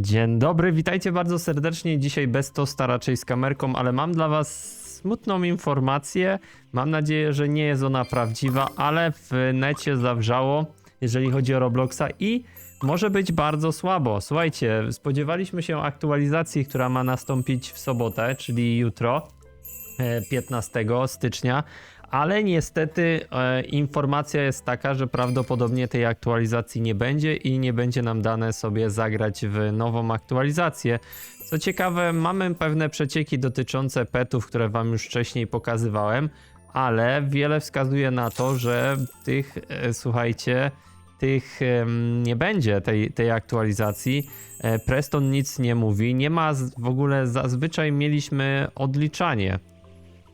Dzień dobry, witajcie bardzo serdecznie. Dzisiaj bez tosta raczej z kamerką, ale mam dla was smutną informację. Mam nadzieję, że nie jest ona prawdziwa, ale w necie zawrzało, jeżeli chodzi o Robloxa i może być bardzo słabo. Słuchajcie, spodziewaliśmy się aktualizacji, która ma nastąpić w sobotę, czyli jutro, e, 15 stycznia. Ale niestety e, informacja jest taka, że prawdopodobnie tej aktualizacji nie będzie i nie będzie nam dane sobie zagrać w nową aktualizację. Co ciekawe, mamy pewne przecieki dotyczące petów, które wam już wcześniej pokazywałem, ale wiele wskazuje na to, że tych, e, słuchajcie, tych nie będzie tej, tej aktualizacji. E, Preston nic nie mówi, nie ma w ogóle zazwyczaj mieliśmy odliczanie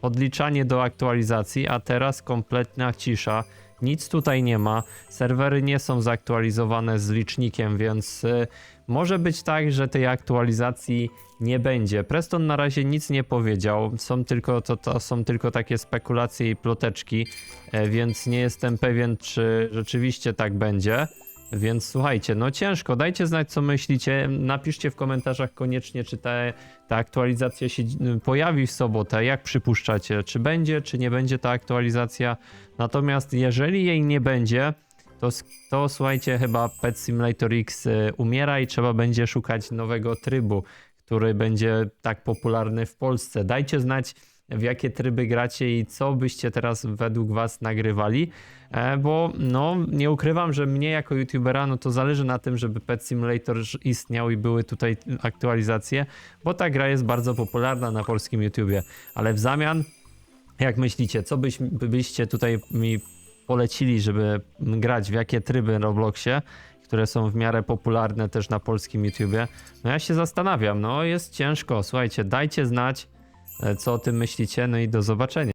odliczanie do aktualizacji, a teraz kompletna cisza. Nic tutaj nie ma. Serwery nie są zaktualizowane z licznikiem, więc y, może być tak, że tej aktualizacji nie będzie. Preston na razie nic nie powiedział. Są tylko, to, to są tylko takie spekulacje i ploteczki, e, więc nie jestem pewien, czy rzeczywiście tak będzie. Więc słuchajcie, no ciężko, dajcie znać co myślicie, napiszcie w komentarzach koniecznie, czy te, ta aktualizacja się pojawi w sobotę, jak przypuszczacie, czy będzie, czy nie będzie ta aktualizacja. Natomiast jeżeli jej nie będzie, to, to słuchajcie, chyba Pet Simulator X y, umiera i trzeba będzie szukać nowego trybu, który będzie tak popularny w Polsce. Dajcie znać, w jakie tryby gracie i co byście teraz według was nagrywali, e, bo no nie ukrywam, że mnie jako youtubera no to zależy na tym, żeby Pet Simulator istniał i były tutaj aktualizacje, bo ta gra jest bardzo popularna na polskim YouTubie, ale w zamian jak myślicie, co byś, byście tutaj mi polecili, żeby grać, w jakie tryby Robloxie, które są w miarę popularne też na polskim YouTubie? No ja się zastanawiam, no jest ciężko, słuchajcie, dajcie znać, co o tym myślicie, no i do zobaczenia.